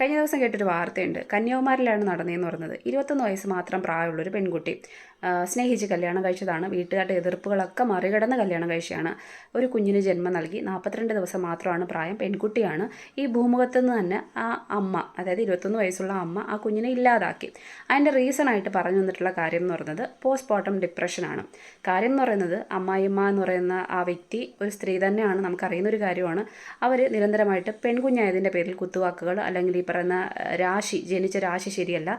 കഴിഞ്ഞ ദിവസം കേട്ടൊരു വാർത്തയുണ്ട്. കന്യാകുമാരിലാണ് നടന്നതെന്ന് പറഞ്ഞത്. ഇരുപത്തൊന്ന് വയസ്സ് മാത്രം പ്രായമുള്ള ഒരു പെൺകുട്ടി സ്നേഹിച്ച് കല്യാണം കഴിച്ചതാണ്. വീട്ടുകാരുടെ എതിർപ്പുകളൊക്കെ മറികടന്ന് കല്യാണം കഴിച്ചതാണ് ഒരു കുഞ്ഞിന് ജന്മം നൽകി നാൽപ്പത്തിരണ്ട് ദിവസം മാത്രമാണ് പ്രായം. പെൺകുട്ടിയാണ്. ഈ ഭൂമുഖത്ത് നിന്ന് തന്നെ ആ അമ്മ അതായത് ഇരുപത്തൊന്ന് വയസ്സുള്ള അമ്മ ആ കുഞ്ഞിനെ ഇല്ലാതാക്കി. അതിന്റെ റീസൺ ആയിട്ട് പറഞ്ഞു വന്നിട്ടുള്ള കാര്യം എന്ന് പറയുന്നത് പോസ്റ്റ്മോർട്ടം ഡിപ്രഷനാണ് കാര്യം എന്ന് പറയുന്നത് അമ്മായിമ്മ എന്ന് പറയുന്ന ആ വ്യക്തി ഒരു സ്ത്രീ തന്നെയാണ്. നമുക്കറിയുന്ന ഒരു കാര്യമാണ്. അവർ നിരന്തരമായിട്ട് പെൺകുഞ്ഞായതിന്റെ പേരിൽ കുത്തുവാക്കുകൾ അല്ലെങ്കിൽ ഈ പറയുന്ന രാശി ജനിച്ച രാശി ശരിയല്ല.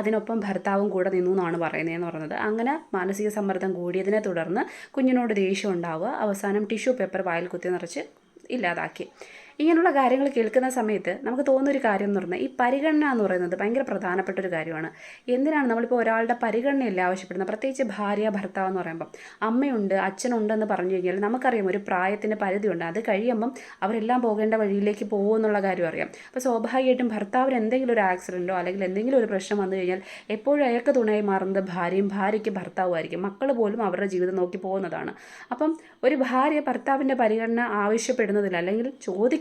അതിനൊപ്പം ഭർത്താവും കൂടെ നിന്നു എന്നാണ് പറയുന്നതെന്ന് പറഞ്ഞത്. അങ്ങനെ മാനസിക സമ്മർദ്ദം കൂടിയതിനെ തുടർന്ന് കുഞ്ഞിനോട് ദേഷ്യം ഉണ്ടാവുക അവസാനം ടിഷ്യൂ പേപ്പർ വായിൽ കുത്തി നിറച്ച് ഇല്ലാതാക്കി. ഇങ്ങനെയുള്ള കാര്യങ്ങൾ കേൾക്കുന്ന സമയത്ത് നമുക്ക് തോന്നുന്ന ഒരു കാര്യം എന്ന് പറഞ്ഞാൽ ഈ പരിഗണന എന്ന് പറയുന്നത് ഭയങ്കര പ്രധാനപ്പെട്ട ഒരു കാര്യമാണ്. എന്തിനാണ് നമ്മളിപ്പോൾ ഒരാളുടെ പരിഗണനയല്ല ആവശ്യപ്പെടുന്നത്? പ്രത്യേകിച്ച് ഭാര്യ ഭർത്താവ് എന്ന് പറയുമ്പം അമ്മയുണ്ട് അച്ഛനുണ്ടെന്ന് പറഞ്ഞു കഴിഞ്ഞാൽ നമുക്കറിയാം ഒരു പ്രായത്തിന്റെ പരിധിയുണ്ട്. അത് കഴിയുമ്പം അവരെല്ലാം പോകേണ്ട വഴിയിലേക്ക് പോകുമെന്നുള്ള കാര്യം അറിയാം. അപ്പോൾ സ്വാഭാവികമായിട്ടും ഭർത്താവിന് എന്തെങ്കിലും ഒരു ആക്സിഡന്റോ അല്ലെങ്കിൽ എന്തെങ്കിലും ഒരു പ്രശ്നം വന്നു കഴിഞ്ഞാൽ എപ്പോഴും അയാൾക്ക് തുണയായി മാറുന്നത് ഭാര്യയും ഭാര്യയ്ക്ക് ഭർത്താവുമായിരിക്കും മക്കൾ പോലും അവരുടെ ജീവിതം നോക്കി പോകുന്നതാണ്. അപ്പം ഒരു ഭാര്യ ഭർത്താവിന്റെ പരിഗണന ആവശ്യപ്പെടുന്നതിൽ അല്ലെങ്കിൽ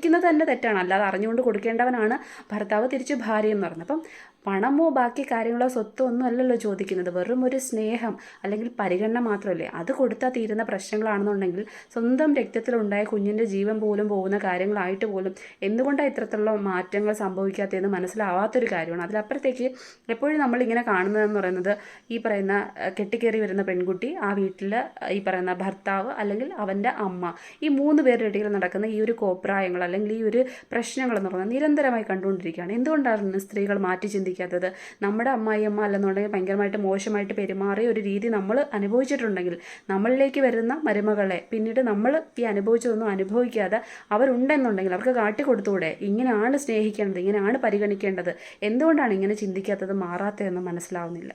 ചോദിക്കുന്നത് തന്നെ തെറ്റാണ്. അല്ലാതെ അറിഞ്ഞുകൊണ്ട് കൊടുക്കേണ്ടവനാണ് ഭർത്താവ് തിരിച്ച് ഭാര്യ എന്ന് പറഞ്ഞത്. അപ്പം പണമോ ബാക്കി കാര്യങ്ങളോ സ്വത്തോ ഒന്നും അല്ലല്ലോ ചോദിക്കുന്നത്. വെറും ഒരു സ്നേഹം അല്ലെങ്കിൽ പരിഗണന മാത്രമല്ലേ? അത് കൊടുത്താൽ തീരുന്ന പ്രശ്നങ്ങളാണെന്നുണ്ടെങ്കിൽ സ്വന്തം രക്തത്തിലുണ്ടായ കുഞ്ഞിന്റെ ജീവൻ പോലും പോകുന്ന കാര്യങ്ങളായിട്ട് പോലും എന്തുകൊണ്ടാണ് ഇത്തരത്തിലുള്ള മാറ്റങ്ങൾ സംഭവിക്കാത്തതെന്ന് മനസ്സിലാവാത്തൊരു കാര്യമാണ്. അതിലപ്പുറത്തേക്ക് എപ്പോഴും നമ്മളിങ്ങനെ കാണുന്നതെന്ന് പറയുന്നത് ഈ പറയുന്ന കെട്ടിക്കേറി വരുന്ന പെൺകുട്ടി ആ വീട്ടിൽ ഈ പറയുന്ന ഭർത്താവ് അല്ലെങ്കിൽ അവന്റെ അമ്മ. ഈ മൂന്ന് പേരുടെ ഇടയിൽ നടക്കുന്ന ഈ ഒരു കോപ്രായങ്ങൾ അല്ലെങ്കിൽ ഈ ഒരു പ്രശ്നങ്ങൾ എന്ന് പറയുന്നത് നിരന്തരമായി കണ്ടുകൊണ്ടിരിക്കുകയാണ്. എന്തുകൊണ്ടാണ് സ്ത്രീകൾ മാറ്റി ചിന്തിക്കാത്തത് നമ്മുടെ അമ്മായിയമ്മ അല്ലെന്നുണ്ടെങ്കിൽ ഭയങ്കരമായിട്ട് മോശമായിട്ട് പെരുമാറിയ ഒരു രീതി നമ്മൾ അനുഭവിച്ചിട്ടുണ്ടെങ്കിൽ നമ്മളിലേക്ക് വരുന്ന മരുമകളെ പിന്നീട് നമ്മൾ ഈ അനുഭവിച്ചതൊന്നും അനുഭവിക്കാതെ അവരുണ്ടെന്നുണ്ടെങ്കിൽ അവർക്ക് കാട്ടിക്കൊടുത്തൂടെ ഇങ്ങനെയാണ് സ്നേഹിക്കേണ്ടത് ഇങ്ങനെയാണ് പരിഗണിക്കേണ്ടത്. എന്തുകൊണ്ടാണ് ഇങ്ങനെ ചിന്തിക്കാത്തത് മാറാത്തതെന്ന് മനസ്സിലാവുന്നില്ല.